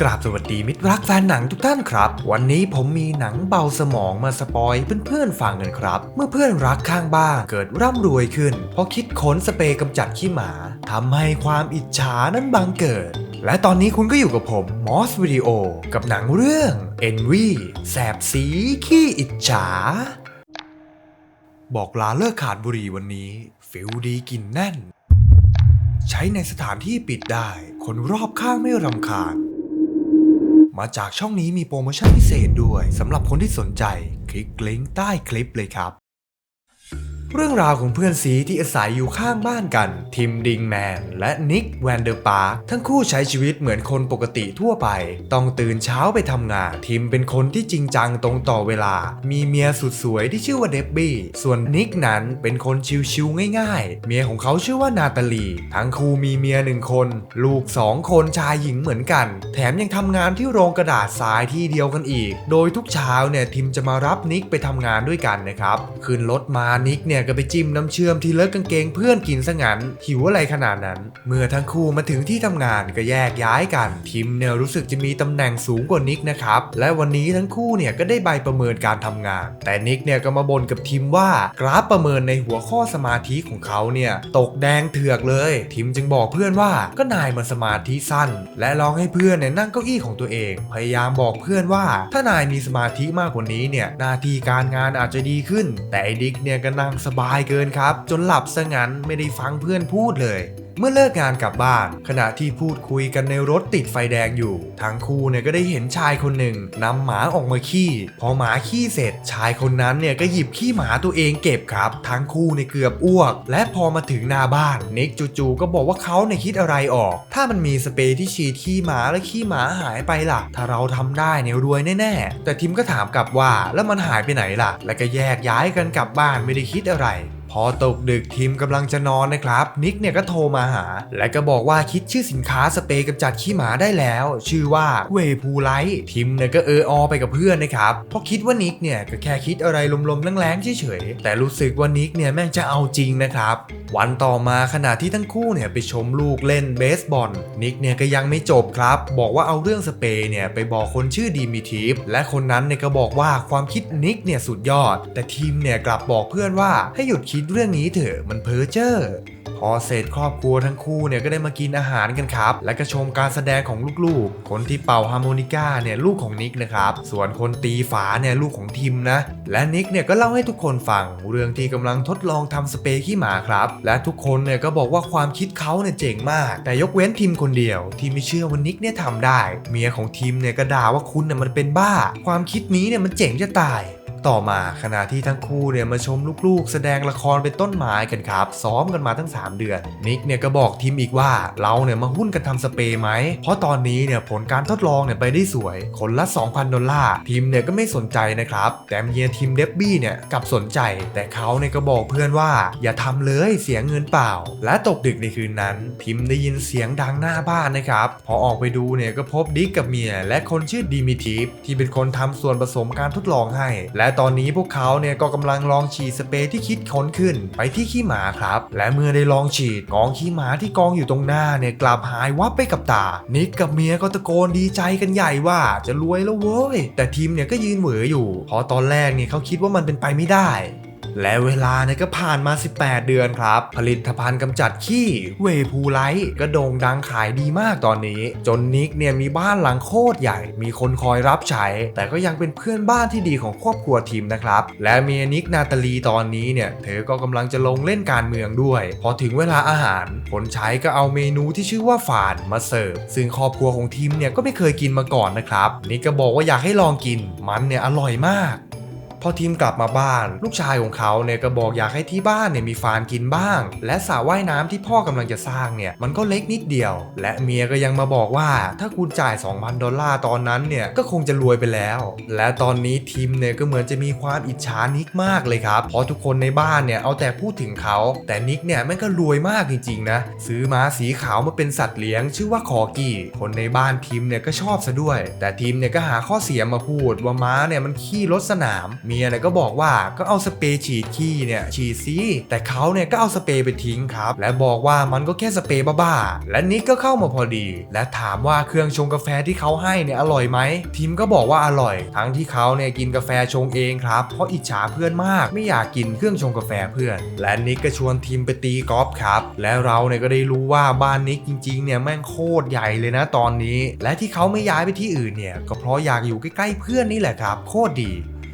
กราบสวัสดีมิตรรักแฟนหนังทุกท่านครับ วันนี้ผมมีหนังเบาสมองมาสปอยเพื่อนๆฟังกันครับ เมื่อเพื่อนรักข้างบ้านเกิดร่ำรวยขึ้น เพราะคิดค้นสเปรย์กำจัดขี้หมาทำให้ความอิจฉานั้นบังเกิด และตอนนี้คุณก็อยู่กับผมมอสวิดีโอกับหนังเรื่อง Envy แสบสีขี้อิจฉา บอกลาเลิกขาดบุหรี่วันนี้ ฟิลดีกินแน่น ใช้ในสถานที่ปิดได้ คนรอบข้างไม่รำคาญ มาจากช่องนี้มีโปรโมชั่นพิเศษด้วยสำหรับคนที่สนใจ คลิกลิงก์ใต้คลิปเลยครับ เรื่องราวของเพื่อนซีที่อาศัยอยู่ข้างบ้านกัน ทิมดิงแมน และนิกแวนเดอร์ปาร์คทั้งคู่ใช้ชีวิตเหมือนคนปกติทั่วไป ต้องตื่นเช้าไปทำงาน ทิมเป็นคนที่จริงจังตรงต่อเวลา มีเมียสุดสวยที่ชื่อว่าเดบบี้ ส่วนนิกนั้นเป็นคนชิวๆง่ายๆ เมียของเขาชื่อว่านาตาลี ทั้งคู่มีเมียหนึ่งคน ลูกสองคนชายหญิงเหมือนกัน แถมยังทำงานที่โรงกระดาษทรายที่เดียวกันอีก โดยทุกเช้าเนี่ยทิมจะมารับนิกไปทำงานด้วยกันนะครับ ขึ้นรถมานิกเนี่ยก็ไปจิ้มน้ำเชื่อมที่เลิกกางเกงเพื่อนกินซะงั้น หิวอะไรขนาดนั้น เมื่อทั้งคู่มาถึงที่ทำงานก็แยกย้ายกัน ทิมเนี่ยรู้สึกจะมีตำแหน่งสูงกว่านิกนะครับ และวันนี้ทั้งคู่เนี่ยก็ได้ใบประเมินการทำงาน แต่นิกเนี่ยก็มาบ่นกับทิมว่ากราฟประเมินในหัวข้อสมาธิของเขาเนี่ยตกแดงเถือกเลย ทิมจึงบอกเพื่อนว่าก็นายมันสมาธิสั้น และลองให้เพื่อนเนี่ยนั่งเก้าอี้ของตัวเอง พยายามบอกเพื่อนว่า ถ้านายมีสมาธิมากกว่านี้เนี่ยหน้าที่การงานอาจจะดีขึ้น แต่ไอ้ดิกเนี่ยก็นั่งสบายเกินครับ จนหลับซะงั้นไม่ได้ฟังเพื่อนพูดเลย เมื่อเลิกงานกลับบ้าน ขณะที่พูดคุยกันในรถติดไฟแดงอยู่ ทั้งคู่เนี่ยก็ได้เห็นชายคนหนึ่งนำหมาออกมาขี้ พอหมาขี้เสร็จ ชายคนนั้นเนี่ยก็หยิบขี้หมาตัวเองเก็บครับ ทั้งคู่เนี่ยเกือบอ้วก และพอมาถึงหน้าบ้านนิกจู่ๆก็บอกว่าเขาเนี่ยคิดอะไรออก ถ้ามันมีสเปรย์ที่ฉีดขี้หมาและขี้หมาหายไปล่ะ ถ้าเราทำได้เนี่ยรวยแน่ๆแต่ทิมก็ถามกลับว่าแล้วมันหายไปไหนล่ะ แล้วก็แยกย้ายกันกลับบ้านไม่ได้คิดอะไร พอตกดึกทีมกำลังจะนอนนะครับ นิกเนี่ยก็โทรมาหา และก็บอกว่าคิดชื่อสินค้าสเปรย์กำจัดขี้หมาได้แล้ว ชื่อว่าเวพูไลท์ทีมเนี่ยก็เอออไปกับเพื่อนนะครับเพราะคิดว่านิกเนี่ยก็แค่คิดอะไรลมๆแรงๆเฉยๆแต่รู้สึกว่านิกเนี่ยแม่งจะเอาจริงนะครับ วันต่อมาขณะที่ทั้งคู่เนี่ยไปชมลูกเล่นเบสบอลนิกเนี่ยก็ยังไม่จบครับ บอกว่าเอาเรื่องสเปรย์เนี่ยไปบอกคนชื่อดีมิทีฟและคนนั้นเนี่ยก็บอกว่าความคิดนิกเนี่ยสุดยอด แต่ทีมเนี่ยกลับบอกเพื่อนว่าให้หยุดคิดเรื่องนี้เถอะมันเพ้อเจ้อพอเสร็จครอบครัวทั้งคู่เนี่ยก็ได้มากินอาหารกันครับ และก็ชมการแสดงของลูกๆ คนที่เป่าฮาร์โมนิก้าเนี่ยลูกของนิกนะครับ ส่วนคนตีฝาเนี่ยลูกของทิมนะ และนิกเนี่ยก็เล่าให้ทุกคนฟังเรื่องที่กำลังทดลองทำสเปรย์ขี้หมาครับ และทุกคนเนี่ยก็บอกว่าความคิดเขาเนี่ยเจ๋งมาก แต่ยกเว้นทิมคนเดียวที่ไม่เชื่อว่านิกเนี่ยทำได้ เมียของทิมเนี่ยก็ด่าว่าคุณเนี่ยมันเป็นบ้า ความคิดนี้เนี่ยมันเจ๋งจะตาย ต่อมาขณะที่ทั้งคู่เนี่ยมาชมลูกๆ แสดงละครเป็นต้นไม้กันครับ ซ้อมกันมาตั้ง 3 เดือน นิกเนี่ยก็บอกทีมอีกว่าเราเนี่ยมาหุ้นกันทำสเปรย์ไหม เพราะตอนนี้เนี่ยผลการทดลองเนี่ยไปได้สวย คนละ 2,000 ดอลลาร์ ทีมเนี่ยก็ไม่สนใจนะครับ แต่เมียทีมเดบบี้เนี่ยกลับสนใจ แต่เขาเนี่ยก็บอกเพื่อนว่า อย่าทำเลยเสียเงินเปล่า และตกดึกในคืนนั้น ทีมได้ยินเสียงดังหน้าบ้านนะครับ พอออกไปดูเนี่ยก็พบดิกกับเมียและคนชื่อดีมิทีฟที่เป็นคนทำส่วนผสมการทดลองให้ และตอนนี้พวกเขาเนี่ยก็กำลังลองฉีดสเปรย์ที่คิดค้นขึ้นไปที่ขี้หมาครับ และเมื่อได้ลองฉีดกองขี้หมาที่กองอยู่ตรงหน้าเนี่ยกลับหายวับไปกับตา นิกกับเมียก็ตะโกนดีใจกันใหญ่ว่าจะรวยแล้วเว้ย แต่ทีมเนี่ยก็ยืนเหวออยู่เพราะตอนแรกเนี่ยเขาคิดว่ามันเป็นไปไม่ได้ และเวลาเนี่ยก็ผ่านมา 18 เดือนครับ ผลิตภัณฑ์กำจัดขี้เวพูไลท์ก็โด่งดังขายดีมากตอนนี้ จนนิกเนี่ยมีบ้านหลังโคตรใหญ่ มีคนคอยรับใช้ แต่ก็ยังเป็นเพื่อนบ้านที่ดีของครอบครัวทีมนะครับ และเมียนิกนาตาลีตอนนี้เนี่ยเธอก็กำลังจะลงเล่นการเมืองด้วย พอถึงเวลาอาหาร คนใช้ก็เอาเมนูที่ชื่อว่าฝานมาเสิร์ฟซึ่งครอบครัวของทีมเนี่ยก็ไม่เคยกินมาก่อนนะครับนิกก็บอกว่าอยากให้ลองกินมันเนี่ยอร่อยมาก พอทีมกลับมาบ้าน ลูกชายของเขาเนี่ยก็บอกอยากให้ที่บ้านเนี่ยมีฟานกินบ้าง และสระว่ายน้ำที่พ่อกำลังจะสร้างเนี่ยมันก็เล็กนิดเดียว และเมียก็ยังมาบอกว่าถ้าคุณจ่าย 2,000 ดอลลาร์ตอนนั้นเนี่ยก็คงจะรวยไปแล้ว และตอนนี้ทีมเนี่ยก็เหมือนจะมีความอิจฉานิกมากเลยครับเพราะทุกคนในบ้านเนี่ยเอาแต่พูดถึงเขา แต่นิกเนี่ยม่งก็รวยมากจริงๆนะซื้อม้าสีขาวมาเป็นสัตว์เลี้ยง ชื่อว่าคอกี้ คนในบ้านทีมเนี่ยก็ชอบซะด้วย แต่ทีมเนี่ยก็หาข้อเสียมาพูดว่าม้าเนี่ยมันขี้รถสนามเมียเนี่ยก็บอกว่าก็เอาสเปรย์ฉีดขี้เนี่ยฉีดซิแต่เขาเนี่ยก็เอาสเปรย์ไปทิ้งครับ และบอกว่ามันก็แค่สเปรย์บ้าๆและนิกก็เข้ามาพอดี และถามว่าเครื่องชงกาแฟที่เขาให้เนี่ยอร่อยไหมทิมก็บอกว่าอร่อย ทั้งที่เขาเนี่ยกินกาแฟชงเองครับเพราะอิจฉาเพื่อนมากไม่อยากกินเครื่องชงกาแฟเพื่อน และนิกก็ชวนทีมไปตีกอล์ฟครับและเราเนี่ยก็ได้รู้ว่าบ้านนิกจริงๆเนี่ยแม่งโคตรใหญ่เลยนะตอนนี้ และที่เขาไม่ย้ายไปที่อื่นเนี่ยก็เพราะอยากอยู่ใกล้ๆเพื่อนนี่แหละครับโคตรดี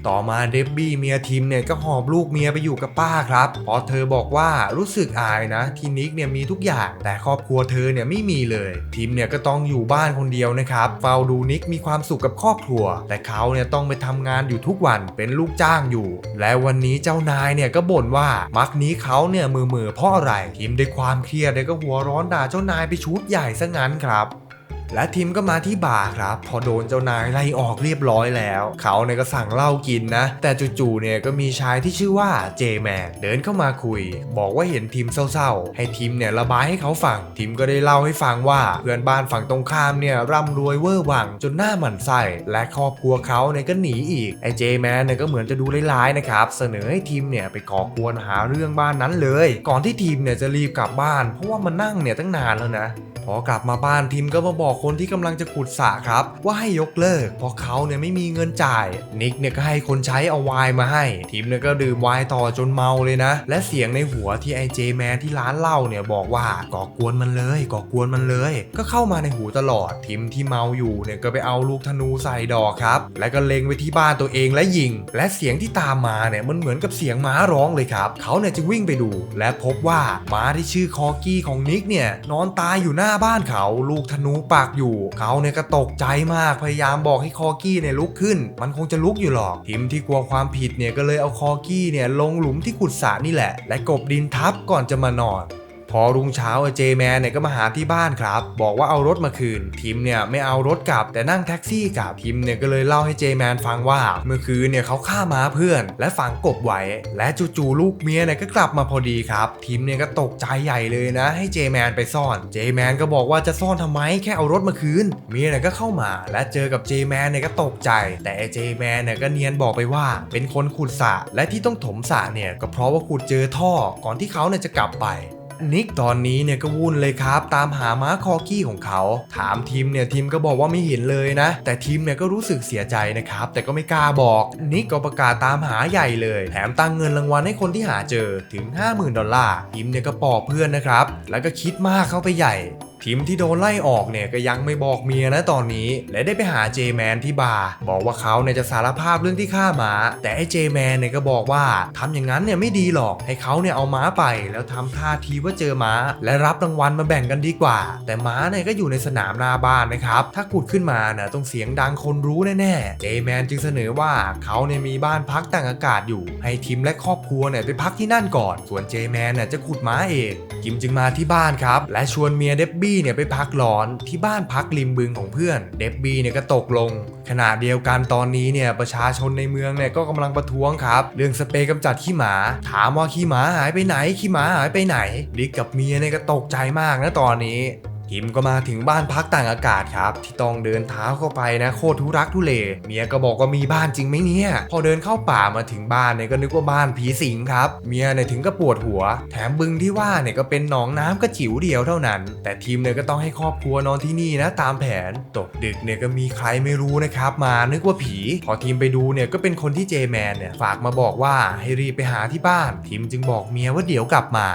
ต่อมาเดบบี้เมียทีมเนี่ยก็หอบลูกเมียไปอยู่กับป้าครับเพราะเธอบอกว่ารู้สึกอายนะ ที่นิกเนี่ยมีทุกอย่าง แต่ครอบครัวเธอเนี่ยไม่มีเลยทีมเนี่ยก็ต้องอยู่บ้านคนเดียวนะครับเฝ้าดูนิกมีความสุขกับครอบครัว แต่เขาเนี่ยต้องไปทำงานอยู่ทุกวันเป็นลูกจ้างอยู่ และวันนี้เจ้านายเนี่ยก็บ่นว่ามักนี้เขาเนี่ยมือมือเพราะอะไรทีมด้วยความเครียดเนี่ยก็หัวร้อนด่าเจ้านายไปชุดใหญ่ซะงั้นครับ และทีมก็มาที่บาร์ครับ พอโดนเจ้านายไล่ออกเรียบร้อยแล้ว เขาเนี่ยก็สั่งเหล้ากินนะ แต่จู่ๆเนี่ยก็มีชายที่ชื่อว่าเจแมนเดินเข้ามาคุย บอกว่าเห็นทีมเศร้าๆ ให้ทีมเนี่ยระบายให้เขาฟังทีมก็ได้เล่าให้ฟังว่าเพื่อนบ้านฝั่งตรงข้ามเนี่ยร่ำรวยเวอร์วังจนหน้าหมันไส้และครอบครัวเขาเนี่ยก็หนีอีกไอ้เจแมนเนี่ยก็เหมือนจะดูร้ายๆนะครับเสนอให้ทีมเนี่ยไปก่อกวนหาเรื่องบ้านนั้นเลย ก่อนที่ทีมเนี่ยจะรีบกลับบ้าน เพราะว่ามันนั่งเนี่ยตั้งนานแล้วนะพอกลับมาบ้านทีมก็มาบอกคนที่กำลังจะขุดสระครับ ว่าให้ยกเลิก เพราะเขาเนี่ยไม่มีเงินจ่าย นิกเนี่ยก็ให้คนใช้เอาไวน์มาให้ ทีมเนี่ยก็ดื่มไวน์ต่อจนเมาเลยนะ และเสียงในหัวที่ไอเจแมนที่ร้านเหล้าเนี่ยบอกว่าก่อกวนมันเลยก่อกวนมันเลย ก็เข้ามาในหูตลอด ทีมที่เมาอยู่เนี่ยก็ไปเอาลูกธนูใส่ดอกครับ แล้วก็เล็งไปที่บ้านตัวเองและยิง และเสียงที่ตามมาเนี่ยมันเหมือนกับเสียงม้าร้องเลยครับ เขาเนี่ยจึงวิ่งไปดู และพบว่าม้าที่ชื่อคอกี้ของนิกเนี่ยนอนตายอยู่หน้าบ้านเขาลูกธนูปากอยู่ เขาเนี่ยก็ตกใจมาก พยายามบอกให้คอกี้เนี่ยลุกขึ้น มันคงจะลุกอยู่หรอก ทิมที่กลัวความผิดเนี่ยก็เลยเอาคอกี้เนี่ยลงหลุมที่ขุดสระนี่แหละ และกบดินทับก่อนจะมานอน อรุ่งเช้าเจแมนเนี่ยก็มาหาที่บ้านครับ บอกว่าเอารถมาคืน ทิมเนี่ยไม่เอารถกลับแต่นั่งแท็กซี่กลับทิมเนี่ยก็เลยเล่าให้เจแมนฟังว่า เมื่อคืนเนี่ยเขาฆ่าม้าเพื่อน และฝังกบไว้และจู่ๆลูกเมียเนี่ยก็กลับมาพอดีครับ ทิมเนี่ยก็ตกใจใหญ่เลยนะ ให้เจแมนไปซ่อนเจแมนก็บอกว่าจะซ่อนทำไมแค่เอารถมาคืนเมียเนี่ยก็เข้ามา และเจอกับเจแมนเนี่ยก็ตกใจ แต่เจแมนเนี่ยก็เนียนบอกไปว่า เป็นคนขุดสระและที่ต้องถมสระเนี่ยก็เพราะว่าขุดเจอท่อก่อนที่เขาเนี่ยจะกลับไป นิกตอนนี้เนี่ยก็วุ่นเลยครับ ตามหาม้าคอกี้ของเขา ถามทีมเนี่ยทีมก็บอกว่าไม่เห็นเลยนะ แต่ทีมเนี่ยก็รู้สึกเสียใจนะครับ แต่ก็ไม่กล้าบอก นิกก็ประกาศตามหาใหญ่เลย แถมตั้งเงินรางวัลให้คนที่หาเจอถึง 50,000 ดอลลาร์ทีมเนี่ยก็ปลอบเพื่อนนะครับ แล้วก็คิดมากเข้าไปใหญ่ ทีมที่โดนไล่ออกเนี่ยก็ยังไม่บอกเมียนะตอนนี้ และได้ไปหาเจแมนที่บาร์บอกว่าเขาเนี่ยจะสารภาพเรื่องที่ฆ่าหมา แต่ไอ้เจแมนเนี่ยก็บอกว่าทำอย่างนั้นเนี่ยไม่ดีหรอกให้เขาเนี่ยเอาม้าไป แล้วทำท่าทีว่าเจอม้า และรับรางวัลมาแบ่งกันดีกว่า แต่ม้าเนี่ยก็อยู่ในสนามหน้าบ้านนะครับถ้าขุดขึ้นมาเนี่ยต้องเสียงดังคนรู้แน่ๆเจแมนจึงเสนอว่าเขาเนี่ยมีบ้านพักต่างอากาศอยู่ ให้ทีมและครอบครัวเนี่ยไปพักที่นั่นก่อน ส่วนเจแมนเนี่ยจะขุดม้าเองกิมจึงมาที่บ้านครับและชวนเมียเดบบี้บี้เนี่ยไปพักร้อนที่บ้านพักริมบึงของเพื่อน เดบบี้เนี่ยก็ตกลง ขณะเดียวกันตอนนี้เนี่ยประชาชนในเมืองเนี่ยก็กำลังประท้วงครับ เรื่องสเปรย์กำจัดขี้หมา ถามว่าขี้หมาหายไปไหนขี้หมาหายไปไหนดิกกับเมียเนี่ยก็ตกใจมากนะตอนนี้ กิมก็มาถึงบ้านพักต่างอากาศครับ ที่ต้องเดินเท้าเข้าไปนะโคตรทุรักทุเล เมียก็บอกว่ามีบ้านจริงไหมเนี่ย พอเดินเข้าป่ามาถึงบ้านเนี่ยก็นึกว่าบ้านผีสิงครับ เมียเนี่ยถึงก็ปวดหัว แถมบึงที่ว่าเนี่ยก็เป็นหนองน้ำกระจิ๋วเดียวเท่านั้น แต่ทีมเนี่ยก็ต้องให้ครอบครัวนอนที่นี่นะตามแผน ตกดึกเนี่ยก็มีใครไม่รู้นะครับ มานึกว่าผี พอทีมไปดูเนี่ยก็เป็นคนที่เจแมนเนี่ยฝากมาบอกว่าให้รีบไปหาที่บ้าน ทีมจึงบอกเมียว่าเดี๋ยวกลับมา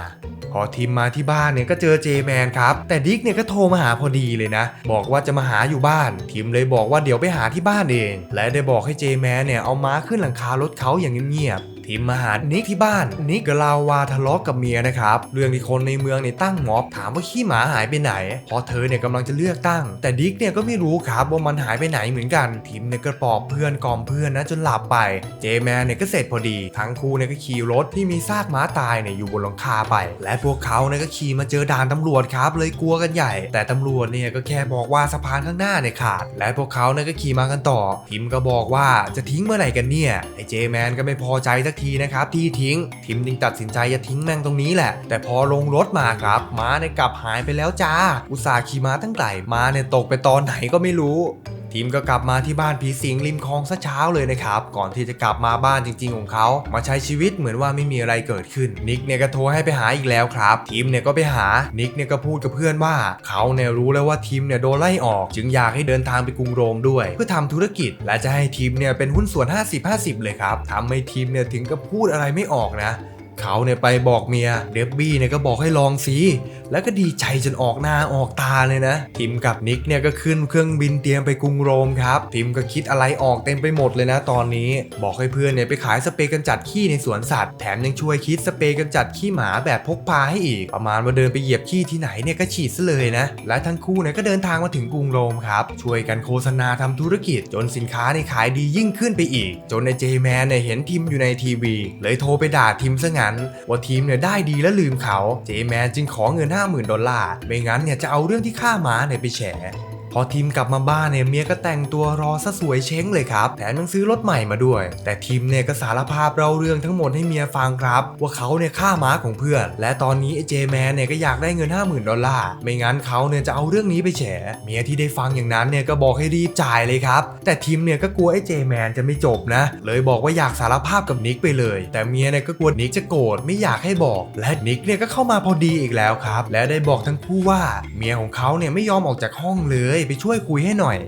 พอทีมมาที่บ้านเนี่ยก็เจอเจแมนครับ แต่ดิ๊กเนี่ยก็โทรมาหาพอดีเลยนะ บอกว่าจะมาหาอยู่บ้าน ทิมเลยบอกว่าเดี๋ยวไปหาที่บ้านเอง และได้บอกให้เจแมนเนี่ยเอาม้าขึ้นหลังคารถเขาอย่างเงียบ ทีมมาหานิกที่บ้านนิกก็เล่าว่าทะเลาะกับเมียนะครับเรื่องที่คนในเมืองเนี่ยตั้งม็อบถามว่าขี้หมาหายไปไหนเพราะเธอเนี่ยกำลังจะเลือกตั้ง แต่ดิกเนี่ยก็ไม่รู้ครับว่ามันหายไปไหนเหมือนกันทีมเนี่ยก็ปลอบเพื่อนกล่อมเพื่อนนะจนหลับไปเจแมนเนี่ยก็เสร็จพอดีทั้งคู่เนี่ยก็ขี่รถที่มีซากม้าตายเนี่ยอยู่บนหลังคาไป และพวกเขาเนี่ยก็ขี่มาเจอด่านตำรวจครับ เลยกลัวกันใหญ่ แต่ตำรวจเนี่ยก็แค่บอกว่าสะพานข้างหน้าเนี่ยขาด และพวกเขาเนี่ยก็ขี่มากันต่อ ทิมก็บอกว่าจะทิ้งเมื่อไหร่กันเนี่ยไอเจแมนก็ไม่พอใจสักทีนะครับที่ทิ้ง ทิมจึงตัดสินใจจะทิ้งแมงตรงนี้แหละ แต่พอลงรถมาครับม้าเนี่ยกลับหายไปแล้วจ้า อุตส่าห์ขี่ม้าตั้งไกลม้าเนี่ยตกไปตอนไหนก็ไม่รู้ ทีมก็กลับมาที่บ้านผีสิงริมคลองซะเช้าเลยนะครับ ก่อนที่จะกลับมาบ้านจริง ๆ ของเขา มาใช้ชีวิตเหมือนว่าไม่มีอะไรเกิดขึ้น นิกเนี่ยก็โทรให้ไปหาอีกแล้วครับ ทีมเนี่ยก็ไปหา นิกเนี่ยก็พูดกับเพื่อนว่า เขาเนี่ยรู้แล้วว่าทีมเนี่ยโดนไล่ออก จึงอยากให้เดินทางไปกรุงโรมด้วย เพื่อทำธุรกิจ และจะให้ทีมเนี่ยเป็นหุ้นส่วน 50-50 เลยครับทำให้ทีมเนี่ยถึงกับพูดอะไรไม่ออกนะ เขาเนี่ยไปบอกเมียเดบบี้เนี่ยก็บอกให้ลองสิแล้วก็ดีใจจนออกหน้าออกตาเลยนะทิมกับนิกเนี่ยก็ขึ้นเครื่องบินเตรียมไปกรุงโรมครับทิมก็คิดอะไรออกเต็มไปหมดเลยนะตอนนี้ บอกให้เพื่อนเนี่ยไปขายสเปรย์กันจัดขี้ในสวนสัตว์แถมยังช่วยคิดสเปรย์กันจัดขี้หมาแบบพกพาให้อีก ประมาณว่าเดินไปเหยียบขี้ที่ไหนเนี่ยก็ฉีดซะเลยนะ และทั้งคู่เนี่ยก็เดินทางมาถึงกรุงโรมครับช่วยกันโฆษณาทำธุรกิจ จนสินค้าเนี่ขายดียิ่งขึ้นไปอีก จนในเจแมนเนี่ยเห็นทิมอยู่ในทีวี เลยโทรไปด่าทิมซะงั้นว่าทีมเนี่ยได้ดีและลืมเขา เจแมนจึงขอเงิน 50,000 ดอลลาร์ ไม่งั้นเนี่ยจะเอาเรื่องที่ฆ่าหมาเนี่ยไปแฉ พอทีมกลับมาบ้านเนี่ยเมียก็แต่งตัวรอซะสวยเช้งเลยครับแถมยังซื้อรถใหม่มาด้วย แต่ทีมเนี่ยก็สารภาพเล่าเรื่องทั้งหมดให้เมียฟังครับ ว่าเขาเนี่ยฆ่าม้าของเพื่อน และตอนนี้ไอ้เจแมนเนี่ยก็อยากได้เงิน 50,000 ดอลลาร์ ไม่งั้นเขาเนี่ยจะเอาเรื่องนี้ไปแฉ เมียที่ได้ฟังอย่างนั้นเนี่ยก็บอกให้รีบจ่ายเลยครับ แต่ทีมเนี่ยก็กลัวไอ้เจแมนจะไม่จบนะ เลยบอกว่าอยากสารภาพกับนิกไปเลย แต่เมียเนี่ยก็กลัวนิกจะโกรธไม่อยากให้บอก และนิกเนี่ยก็เข้ามาพอดีอีกแล้วครับ และได้บอกทั้งคู่ว่าเมียของเขาเนี่ยไม่ยอมออกจากห้องเลยไปช่วยคุยให้หน่อย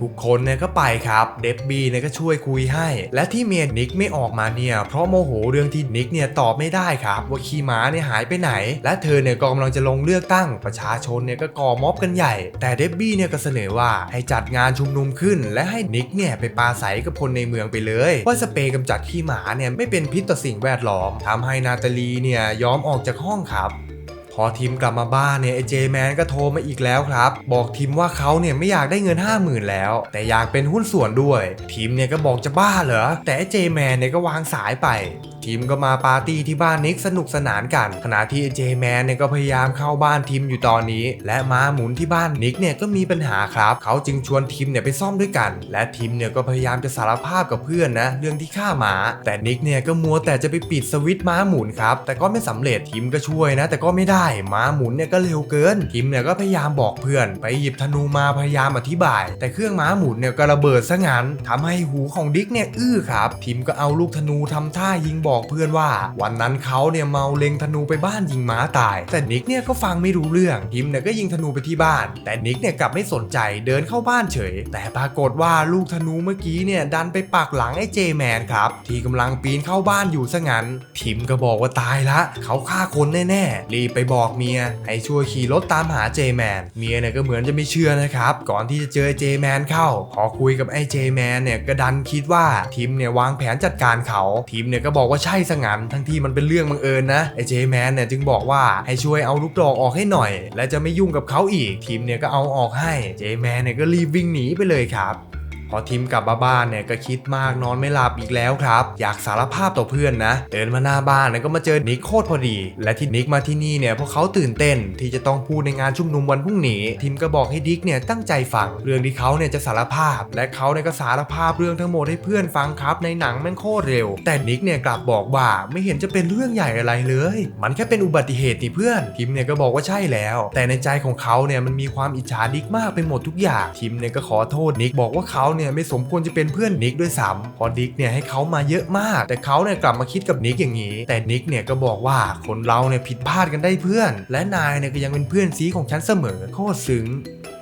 ทุกคนเนี่ยก็ไปครับ เดบบี้เนี่ยก็ช่วยคุยให้ และที่เมียนิกไม่ออกมาเนี่ย เพราะโมโหเรื่องที่นิกเนี่ยตอบไม่ได้ครับว่าขี่ม้าเนี่ยหายไปไหน และเธอเนี่ยก็กำลังจะลงเลือกตั้ง ประชาชนเนี่ยก็ก่อม็อบกันใหญ่ แต่เดบบี้เนี่ยก็เสนอว่าให้จัดงานชุมนุมขึ้น และให้นิกเนี่ยไปปาใสกับคนในเมืองไปเลย ว่าสเปรย์กำจัดขี้หมาเนี่ยไม่เป็นพิษต่อสิ่งแวดล้อมทำให้นาตาลีเนี่ยยอมออกจากห้องครับ อทีมกลับมาบ้านเนี่ยไอเจแมนก็โทรมาอีกแล้วครับ บอกทีมว่าเขาเนี่ยไม่อยากได้เงิน 50,000 แล้ว แต่อยากเป็นหุ้นส่วนด้วย ทีมเนี่ยก็บอกจะบ้าเหรอแต่ไอเจแมนเนี่ยก็วางสายไป ทีมก็มาปาร์ตี้ที่บ้านนิกสนุกสนานกัน ขณะที่ไอเจแมนเนี่ยก็พยายามเข้าบ้านทีมอยู่ตอนนี้ และม้าหมุนที่บ้านนิกเนี่ยก็มีปัญหาครับ เขาจึงชวนทีมเนี่ยไปซ่อมด้วยกัน และทีมเนี่ยก็พยายามจะสารภาพกับเพื่อนนะเรื่องที่ฆ่าหมา แต่นิกเนี่ยก็มัวแต่จะไปปิดสวิตช์ม้าหมุนครับแต่ก็ไม่สำเร็จทีมก็ช่วยนะ แต่ก็ไม่ได้ม้าหมุนเนี่ยก็เร็วเกินทีมเนี่ยก็พยายามบอกเพื่อน ไปหยิบธนูมาพยายามอธิบาย แต่เครื่องม้าหมุนเนี่ยก็ระเบิดซะงั้นทำให้หูของดิกเนี่ยอื้อครับทีมก็เอาลูกธนูทำท่ายิงบอกอกเพื่อนว่า วันนั้นเขาเนี่ยเมาเล็งธนูไปบ้านยิงม้าตาย แต่นิกเนี่ยก็ฟังไม่รู้เรื่องทีมเนี่ยก็ยิงธนูไปที่บ้าน แต่นิกเนี่ยกลับไม่สนใจเดินเข้าบ้านเฉย แต่ปรากฏว่าลูกธนูเมื่อกี้เนี่ยดันไปปักหลังไอ้เจแมนครับที่กำลังปีนเข้าบ้านอยู่ซะงั้นทีมก็บอกว่าตายละ เขาฆ่าคนแน่ๆรีบไปบอกเมีย ให้ช่วยขี่รถตามหาเจแมนเมียเนี่ยก็เหมือนจะไม่เชื่อนะครับ ก่อนที่จะเจอเจแมนเข้า พอคุยกับไอ้เจแมนเนี่ยก็ดันคิดว่าทีมเนี่ยวางแผนจัดการเขาทีมเนี่ยก็บอกว่าช่สงันทั้งที่มันเป็นเรื่องบังเอิญนะไอ้เจแมนเนี่ยจึงบอกว่าให้ช่วยเอาลูกดอกออกให้หน่อย และจะไม่ยุ่งกับเขาอีกทีมเนี่ยก็เอาออกให้เจแมนเนี่ยก็รีบวิ่งหนีไปเลยครับ พอทีมกลับมาบ้านเนี่ยก็คิดมากนอนไม่หลับอีกแล้วครับ อยากสารภาพต่อเพื่อนนะ เดินมาหน้าบ้านเนี่ยก็มาเจอนิกโคตรพอดี และที่นิกมาที่นี่เนี่ยพราะเขาตื่นเต้นที่จะต้องพูดในงานชุมนุมวันพรุ่งนี้ทีมก็บอกให้ดิกเนี่ยตั้งใจฟัง เรื่องที่เขาเนี่ยจะสารภาพ และเขาเนี่ยก็สารภาพเรื่องทั้งหมดให้เพื่อนฟังครับ ในหนังแม่งโคตรเร็ว แต่นิกเนี่ยกลับบอกว่าไม่เห็นจะเป็นเรื่องใหญ่อะไรเลย มันแค่เป็นอุบัติเหตุนี่เพื่อนทีมเนี่ยก็บอกว่าใช่แล้ว แต่ในใจของเขาเนี่ยมันมีความอิจฉาดิกมากไปหมดทุกอย่างทีมเนี่ยก็ขอโทษนิกบอกว่าเขาเนี่ยไม่สมควรจะเป็นเพื่อนนิกด้วยซ้ำเพอนิกเนี่ยให้เขามาเยอะมาก แต่เขาเนี่ยกลับมาคิดกับนิกอย่างนี้ แต่นิกเนี่ยก็บอกว่าคนเราเนี่ยผิดพลาดกันได้เพื่อน และนายเนี่ยก็ยังเป็นเพื่อนซีของฉันเสมอโคตรซึ้ง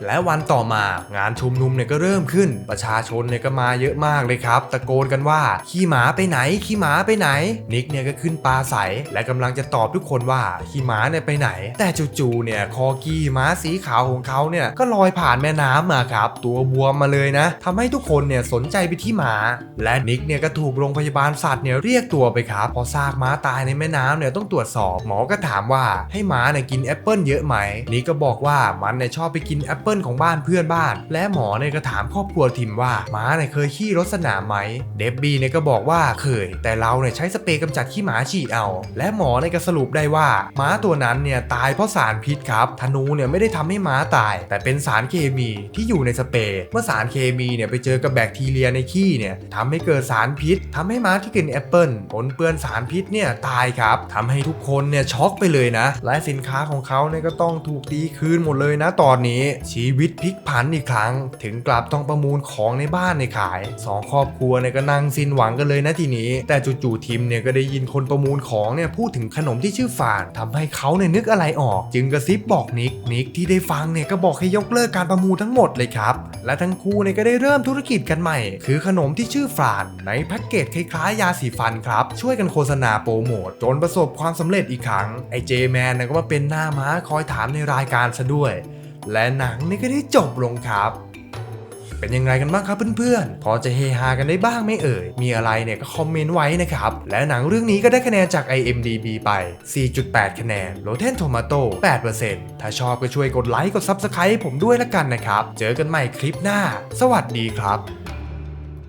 และวันต่อมางานชุมนุมเนี่ยก็เริ่มขึ้น ประชาชนเนี่ยก็มาเยอะมากเลยครับ ตะโกนกันว่า ขี้หมาไปไหน ขี้หมาไปไหน นิกเนี่ยก็ขึ้นปลาใส และกำลังจะตอบทุกคนว่า ขี้หมาเนี่ยไปไหน แต่จู่ๆเนี่ยคอกี้ม้าสีขาวของเขาเนี่ยก็ลอยผ่านแม่น้ำมาครับ ตัวบวมมาเลยนะทำให้ให้ทุกคนเนี่ยสนใจไปที่หมา และนิกเนี่ยก็ถูกโรงพยาบาลสัตว์เนี่ยเรียกตัวไปครับพอซากม้าตายในแม่น้ำเนี่ยต้องตรวจสอบหมอก็ถามว่าให้ม้าเนี่ยกินแอปเปิลเยอะไหมนิกก็บอกว่ามันเนี่ยชอบไปกินแอปเปิลของบ้านเพื่อนบ้าน และหมอเนี่ยก็ถามครอบครัวทิมว่าม้าเนี่ยเคยขี้รถสนามไหมเดบบี้เนี่ยก็บอกว่าเคย แต่เราเนี่ยใช้สเปรย์กำจัดขี้หมาฉีดเอา และหมอเนี่ยก็สรุปได้ว่าม้าตัวนั้นเนี่ยตายเพราะสารพิษครับธนูเนี่ยไม่ได้ทำให้ม้าตาย แต่เป็นสารเคมีที่อยู่ในสเปรย์เมื่อสารเคมีเนี่ยไปเจอกับแบคทีเรียในขี้เนี่ยทำให้เกิดสารพิษทำให้ม้าที่กินแอปเปิลปนเปื้อนสารพิษเนี่ยตายครับทำให้ทุกคนเนี่ยช็อกไปเลยนะ และสินค้าของเขาเนี่ยก็ต้องถูกตีคืนหมดเลยนะตอนนี้ ชีวิตพลิกผันอีกครั้ง ถึงกลับต้องประมูลของในบ้านในขายสองครอบครัวเนี่ยก็นั่งสิ้นหวังกันเลยนะทีนี้ แต่จู่ๆทิมเนี่ยก็ได้ยินคนประมูลของเนี่ยพูดถึงขนมที่ชื่อฟานทำให้เขาเนี่ยนึกอะไรออก จึงกระซิบบอกนิกนิกที่ได้ฟังเนี่ยก็บอกให้ยกเลิกการประมูลทั้งหมดเลยครับและทั้งคู่เนี่ยก็ได้เริ่มธุรกิจกันใหม่ คือขนมที่ชื่อฟาน ในแพ็กเกจคล้ายๆยาสีฟันครับ ช่วยกันโฆษณาโปรโมทจนประสบความสำเร็จอีกครั้งไอเจแมนก็มาเป็นหน้าม้าคอยถามในรายการซะด้วย และหนังนี่ก็ได้จบลงครับ เป็นยังไงกันบ้างครับเพื่อนๆ พอจะเฮฮากันได้บ้างไหม่เอ่ย มีอะไรเนี่ยก็คอมเมนต์ไว้นะครับ และหนังเรื่องนี้ก็ได้คะแนนจาก IMDB ไป 4.8 คะแนน Rotten Tomato 8%ถ้าชอบก็ช่วยกดไลค์กด Subscribe ให้ผมด้วยละกันนะครับ เจอกันใหม่คลิปหน้า สวัสดีครับ